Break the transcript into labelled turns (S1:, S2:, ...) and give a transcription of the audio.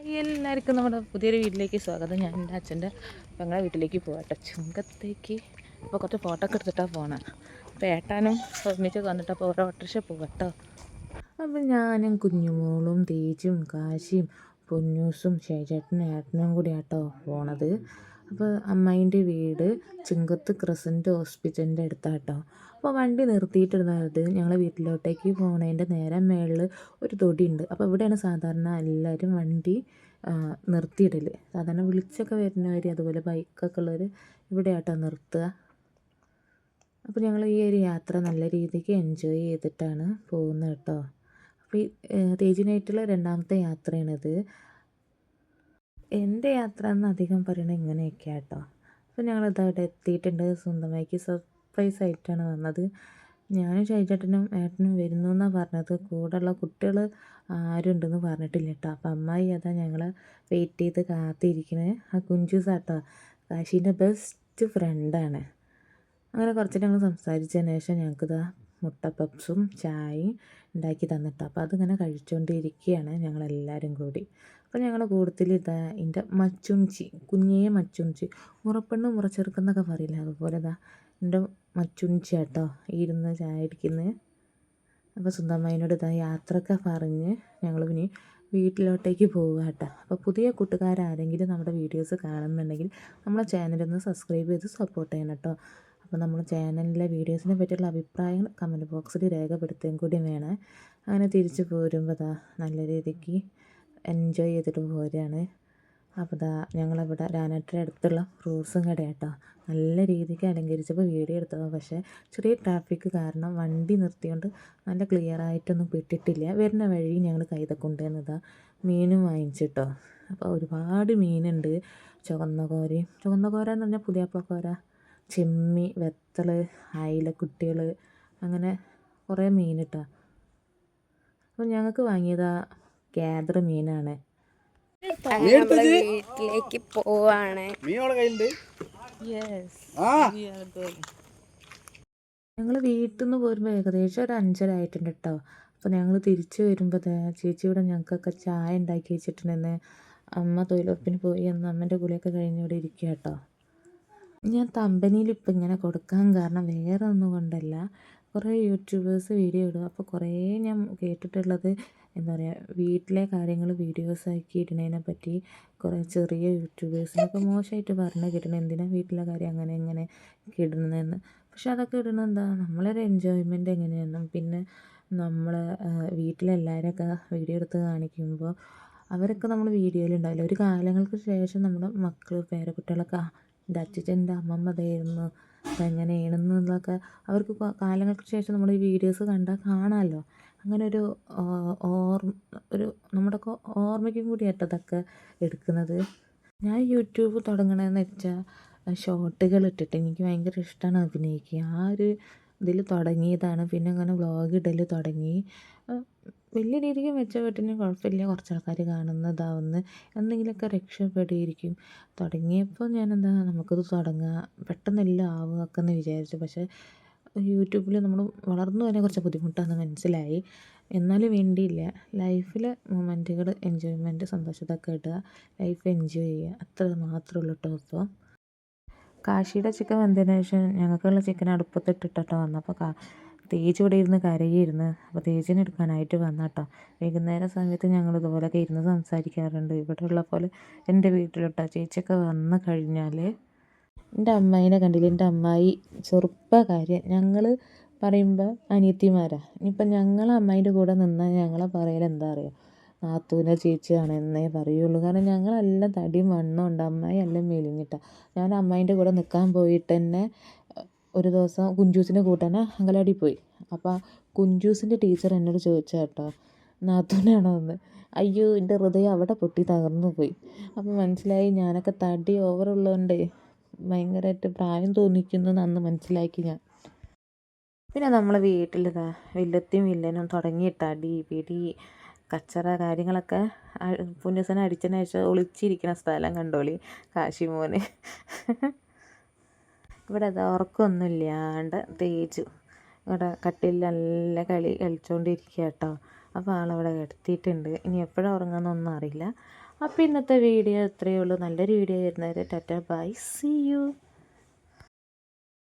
S1: എല്ലാവർക്കും നമ്മുടെ പുതിയൊരു വീട്ടിലേക്ക് സ്വാഗതം. ഞാൻ എന്റെ അച്ഛന്റെ പെങ്ങളെ വീട്ടിലേക്ക് പോകട്ടെ ചുങ്കത്തേക്ക് അപ്പോൾ കുറച്ച് ഫോട്ടോ ഒക്കെ എടുത്തിട്ടാണ് പോകണം അപ്പോൾ ഏട്ടാനും ഒരുമിച്ച് വന്നിട്ട് അപ്പോൾ ഓരോ ഓട്ടോറിക്ഷ പോകട്ടോ അപ്പോൾ ഞാനും കുഞ്ഞുമോളും തേച്ചും കാശിയും പൊന്നൂസും ശൈചേട്ടനും ഏട്ടനും കൂടിയാട്ടോ പോണത്. അപ്പോൾ അമ്മായിന്റെ വീട് ചിങ്കത്ത് ക്രസന്റ് ഹോസ്പിറ്റലിന്റെ അടുത്താട്ടോ. അപ്പോൾ വണ്ടി നിർത്തിയിട്ടിരുന്നത് ഞങ്ങളെ വീട്ടിലോട്ടേക്ക് പോണതിന്റെ നേരെ മേളിൽ ഒരു തൊടിയുണ്ട്. അപ്പോൾ ഇവിടെയാണ് സാധാരണ എല്ലാവരും വണ്ടി നിർത്തിയിടൽ സാധാരണ വിളിച്ചൊക്കെ വരുന്നവർ അതുപോലെ ബൈക്കൊക്കെ ഉള്ളവർ ഇവിടെയാട്ടോ നിർത്തുക. അപ്പോൾ ഞങ്ങൾ ഈ ഒരു യാത്ര നല്ല രീതിക്ക് എൻജോയ് ചെയ്തിട്ടാണ് പോകുന്നത് കേട്ടോ. അപ്പോൾ ഈ തേജിനായിട്ടുള്ള രണ്ടാമത്തെ യാത്രയാണിത്. എന്റെ യാത്ര എന്ന് അധികം പറയണത് ഇങ്ങനെയൊക്കെ കേട്ടോ അപ്പോൾ ഞങ്ങളിത് അവിടെ എത്തിയിട്ടുണ്ട്. സ്വന്തമായിക്ക് സർപ്രൈസ് ആയിട്ടാണ് വന്നത്. ഞാനും ഷൈചേട്ടനും ഏട്ടനും വരുന്നു എന്നാണ് പറഞ്ഞത്. കൂടെയുള്ള കുട്ടികൾ ആരും ഉണ്ടെന്ന് പറഞ്ഞിട്ടില്ല കേട്ടോ അപ്പം അമ്മായി അതാ ഞങ്ങൾ വെയിറ്റ് ചെയ്ത് കാത്തിരിക്കണേ. ആ കുഞ്ചൂസാട്ടോ കാശീന്റെ ബെസ്റ്റ് ഫ്രണ്ടാണ് അങ്ങനെ കുറച്ച് ഞങ്ങൾ സംസാരിച്ചതിന് ശേഷം ഞങ്ങൾക്കിതാ മുട്ട പപ്സും ചായയും ഉണ്ടാക്കി തന്നിട്ട്. അപ്പോൾ അതിങ്ങനെ കഴിച്ചുകൊണ്ടിരിക്കുകയാണ് ഞങ്ങളെല്ലാവരും കൂടി. അപ്പോൾ ഞങ്ങളുടെ കൂട്ടത്തിൽ ഇതാ എന്റെ മച്ചുംച്ചി കുഞ്ഞേ മച്ചുംച്ചി മുറപ്പെണ്ണ് മുറച്ചെറുക്കെന്നൊക്കെ പറയില്ല അതുപോലെ ഇതാ എന്റെ മച്ചുംച്ചി കേട്ടോ ഇരുന്ന് ചായ അടിക്കുന്നത് അപ്പോൾ സ്വന്തമ്മേനോട് ഇതാ യാത്രയൊക്കെ പറഞ്ഞ് ഞങ്ങൾ പിന്നെ വീട്ടിലോട്ടേക്ക് പോവുക കേട്ടോ അപ്പോൾ പുതിയ കൂട്ടുകാരാരെങ്കിലും നമ്മുടെ വീഡിയോസ് കാണുന്നുണ്ടെങ്കിൽ നമ്മളെ ചാനലൊന്ന് സബ്സ്ക്രൈബ് ചെയ്ത് സപ്പോർട്ട് ചെയ്യണം കേട്ടോ അപ്പോൾ നമ്മുടെ ചാനലിലെ വീഡിയോസിനെ പറ്റിയുള്ള അഭിപ്രായങ്ങൾ കമന്റ് ബോക്സിൽ രേഖപ്പെടുത്തുകയും കൂടി വേണം. അങ്ങനെ തിരിച്ച് പോരുമ്പോൾ നല്ല രീതിക്ക് എൻജോയ് ചെയ്തിട്ട് പോരുകയാണ് അപ്പോൾ ദാ ഞങ്ങളിവിടെ രാനാട്ടിന്റെ അടുത്തുള്ള ഫ്രൂട്ട്സും കട കേട്ടോ നല്ല രീതിക്ക് അലങ്കരിച്ചപ്പോൾ വീഡിയോ എടുത്തതാണ് പക്ഷേ ചെറിയ ട്രാഫിക് കാരണം വണ്ടി നിർത്തിയോണ്ട് നല്ല ക്ലിയർ ആയിട്ടൊന്നും പെട്ടിട്ടില്ല. വരുന്ന വഴി ഞങ്ങൾ കൈതക്കൊണ്ടുവന്നതാ മീനും വാങ്ങിച്ചിട്ടോ. അപ്പോൾ ഒരുപാട് മീനുണ്ട്. ചുവന്ന കോരയും ചുവന്ന കോര എന്ന് പറഞ്ഞാൽ പുതിയാപ്പളക്കോര ചെമ്മി വെത്തൽ അയിലക്കുട്ടികൾ അങ്ങനെ കുറേ മീൻ കേട്ടോ അപ്പോൾ ഞങ്ങൾക്ക് വാങ്ങിയതാ ഗ്യാദർ മീനാണ്.
S2: വീട്ടിലേക്ക് പോവാണ്.
S3: മീൻ അവളെ കയ്യിലുണ്ട്.
S1: യെസ്
S3: ആ.
S1: ഞങ്ങൾ വീട്ടിൽ നിന്ന് പോരുമ്പോൾ ഏകദേശം ഒരു അഞ്ചര ആയിട്ടുണ്ട് കേട്ടോ അപ്പോൾ ഞങ്ങൾ തിരിച്ചു വരുമ്പോൾ ചേച്ചി ഇവിടെ ഞങ്ങൾക്കൊക്കെ ചായ ഉണ്ടാക്കി വെച്ചിട്ടുണ്ടെന്ന് അമ്മ തൊഴിലുറപ്പിന് പോയി എന്ന് അമ്മേന്റെ കുളിയൊക്കെ കഴിഞ്ഞ് ഇവിടെ ഇരിക്കുക കേട്ടോ ഞാൻ തമ്പനിയിൽ ഇപ്പം ഇങ്ങനെ കൊടുക്കാൻ കാരണം വേറെ ഒന്നും കൊണ്ടല്ല. കുറേ യൂട്യൂബേഴ്സ് വീഡിയോ ഇടും. അപ്പോൾ കുറേ ഞാൻ കേട്ടിട്ടുള്ളത് എന്താ പറയുക വീട്ടിലെ കാര്യങ്ങൾ വീഡിയോസ് ആക്കി ഇടുന്നതിനെ പറ്റി കുറേ ചെറിയ യൂട്യൂബേഴ്സിനൊക്കെ മോശമായിട്ട് പറഞ്ഞു കിട്ടണം എന്തിനാണ് വീട്ടിലെ കാര്യം അങ്ങനെ ഇങ്ങനെ കിടുന്നതെന്ന് പക്ഷെ അതൊക്കെ ഇടുന്നത് എന്താ? നമ്മളൊരു എൻജോയ്മെന്റ് എങ്ങനെയെന്നും പിന്നെ നമ്മൾ വീട്ടിലെല്ലാവരൊക്കെ വീഡിയോ എടുത്ത് കാണിക്കുമ്പോൾ അവരൊക്കെ നമ്മൾ വീഡിയോയിൽ ഉണ്ടാവില്ല ഒരു കാലങ്ങൾക്ക് ശേഷം നമ്മുടെ മക്കൾ പേരക്കുട്ടികളൊക്കെ "ആ, എന്റെ അച്ഛന്റെ അമ്മമ്മ അതായിരുന്നു അതെങ്ങനെയാണെന്നുള്ളതൊക്കെ അവർക്ക് കാലങ്ങൾക്ക് ശേഷം നമ്മൾ ഈ വീഡിയോസ് കണ്ടാൽ കാണാമല്ലോ അങ്ങനെ ഒരു ആ, ഓർമ്മ ഒരു നമ്മുടെയൊക്കെ ഓർമ്മയ്ക്കും കൂടി ഏറ്റതൊക്കെ എടുക്കുന്നത്. ഞാൻ യൂട്യൂബ് തുടങ്ങണമെന്ന് വെച്ചാൽ ഷോർട്ടുകൾ ഇട്ടിട്ട് എനിക്ക് ഭയങ്കര ഇഷ്ടമാണ് അഭിനയിക്കുക ആ ഒരു ഇതിൽ തുടങ്ങിയതാണ്. പിന്നെ അങ്ങനെ വ്ളോഗ് ഇടൽ തുടങ്ങി. വലിയ രീതിക്ക് മെച്ചപ്പെട്ടിന് കുഴപ്പമില്ല. കുറച്ച് ആൾക്കാർ കാണുന്നതാവുന്ന. എന്തെങ്കിലുമൊക്കെ രക്ഷപ്പെടിയിരിക്കും തുടങ്ങിയപ്പോൾ ഞാനെന്താ നമുക്കത് തുടങ്ങുക പെട്ടെന്നെല്ലാം ആവുകയൊക്കെ എന്ന് വിചാരിച്ചു. പക്ഷേ യൂട്യൂബിൽ നമ്മൾ വളർന്നു വരാൻ കുറച്ച് ബുദ്ധിമുട്ടാണ് മനസ്സിലായി. എന്നാലും വേണ്ടിയില്ല. ലൈഫിൽ മൊമെന്റുകൾ എൻജോയ്മെന്റ് സന്തോഷത്തൊക്കെ ഇടുക. ലൈഫ് എൻജോയ് ചെയ്യുക. അത്ര മാത്രമേ ഉള്ളൂ കേട്ടോ ഇപ്പോൾ കാശിയുടെ ചിക്കൻ വന്നതിന് ശേഷം ഞങ്ങൾക്കുള്ള ചിക്കൻ അടുപ്പത്തിട്ടിട്ടോ വന്നപ്പോൾ കാ തേജ് ഇവിടെ ഇരുന്ന് കരയിരുന്ന് അപ്പോൾ തേജിനെ എടുക്കാനായിട്ട് വന്ന കേട്ടോ വൈകുന്നേരം സമയത്ത് ഞങ്ങൾ ഇതുപോലെയൊക്കെ ഇരുന്ന് സംസാരിക്കാറുണ്ട്. ഉള്ള പോലെ എന്റെ വീട്ടിലോട്ടോ ചേച്ചിയൊക്കെ വന്നു കഴിഞ്ഞാൽ എന്റെ അമ്മായിനെ കണ്ടില്ല? എന്റെ അമ്മായി ചെറുപ്പക്കാരി ഞങ്ങൾ പറയുമ്പോൾ അനിയത്തിമാരാ. ഇനിയിപ്പം ഞങ്ങൾ അമ്മായിന്റെ കൂടെ നിന്നാൽ ഞങ്ങളെ പറയൽ എന്താ അറിയുക നാത്തൂനെ ചേച്ചിയാണ് എന്നേ പറയുള്ളൂ. കാരണം ഞങ്ങളെല്ലാം തടിയും വണ്ണമുണ്ട് അമ്മായി എല്ലാം മെലിഞ്ഞിട്ടാണ് ഞാൻ അമ്മായിന്റെ കൂടെ നിൽക്കാൻ പോയിട്ട് തന്നെ ഒരു ദിവസം കുഞ്ചൂസിനെ കൂട്ടാൻ അങ്കലാടി പോയി. അപ്പോൾ കുഞ്ചൂസിന്റെ ടീച്ചർ എന്നോട് ചോദിച്ച കേട്ടോ നാത്തൂനാണോ എന്ന്? അയ്യോ എന്റെ ഹൃദയം അവിടെ പൊട്ടി തകർന്നു പോയി. അപ്പോൾ മനസ്സിലായി ഞാനൊക്കെ തടി ഓവറുള്ളതുകൊണ്ട് ഭയങ്കരമായിട്ട് പ്രായം തോന്നിക്കുന്നു അന്ന് മനസ്സിലാക്കി ഞാൻ. പിന്നെ നമ്മൾ വീട്ടിലിതാ വില്ലത്തിയും വില്ലനും തുടങ്ങിയിട്ട് അടി പിടി കച്ചറ കാര്യങ്ങളൊക്കെ പുന്നസനെ അടിച്ചതിന് ശേഷം ഒളിച്ചിരിക്കുന്ന സ്ഥലം കണ്ടോളി കാശിമോന്. ഇവിടെ അത് ഉറക്കമൊന്നുമില്ലാണ്ട് തേജു ഇവിടെ കട്ടിൽ നല്ല കളി കളിച്ചുകൊണ്ടിരിക്കുക കേട്ടോ അപ്പോൾ ആളവിടെ കിടത്തിയിട്ടുണ്ട്. ഇനി എപ്പോഴാണ് ഉറങ്ങുന്നൊന്നും അറിയില്ല. അപ്പോൾ ഇന്നത്തെ വീഡിയോ ഇത്രയേ ഉള്ളൂ. നല്ലൊരു വീഡിയോ വരുന്നവരെ ടാറ്റ ബൈ സി യു.